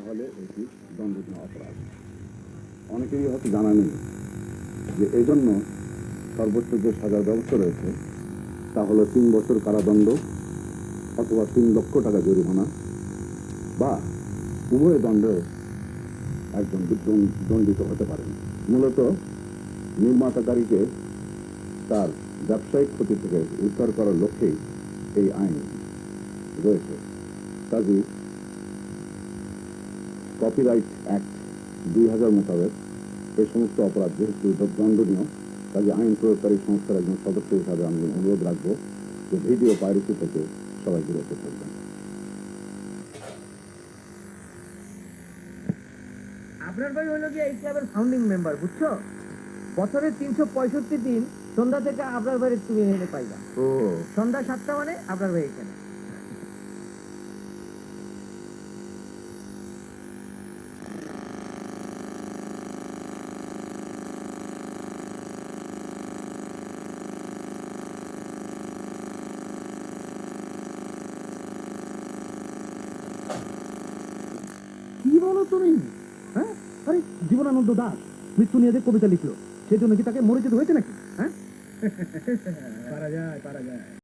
তাহলে এটি দণ্ডনীয় অপরাধ। অনেকেরই হয়তো জানা নেই যে এই জন্য সর্বোচ্চ যে সাজার ব্যবস্থা রয়েছে, তা হলো তিন বছর কারাদণ্ড অথবা তিন লক্ষ টাকা জরিমানা বা উভয় দণ্ডে একজন দণ্ডিত হতে পারেন মূলত নির্মাতাকারীকে তার ব্যবসায়িক ক্ষতি থেকে উদ্ধার করার লক্ষ্যেই এই আইন রয়েছে। কাজে কপিরাইট অ্যাক্ট দুই হাজার মোতাবেক এই সমস্ত অপরাধ যেহেতু দণ্ডনীয় কাজে আইন প্রয়োগকারী সংস্থার একজন সদস্য হিসাবে আমি অনুরোধ রাখব যে ভিডিও পাইরেসি থেকে সবাই বিরত থাকবেন। আপনার ভাই হলো গিয়ে এই ক্লাবের ফাউন্ডিং মেম্বার বুঝছ? বছরের তিনশো পঁয়ষট্টি দিন সন্ধ্যা থেকে আপনার ভাইয়ের তুমি এনে পাইবা। ও। সন্ধ্যা সাতটা মানে আপনার ভাই এখানে। বলো তুমি হ্যাঁ? আরে, জীবনানন্দ দাস, মৃত্যু নিয়ে যে কবিতা লিখলো সেই জন্য কি তাকে মরে যেতে হয়েছে নাকি? হ্যাঁ? পারা যায় পারা যায়।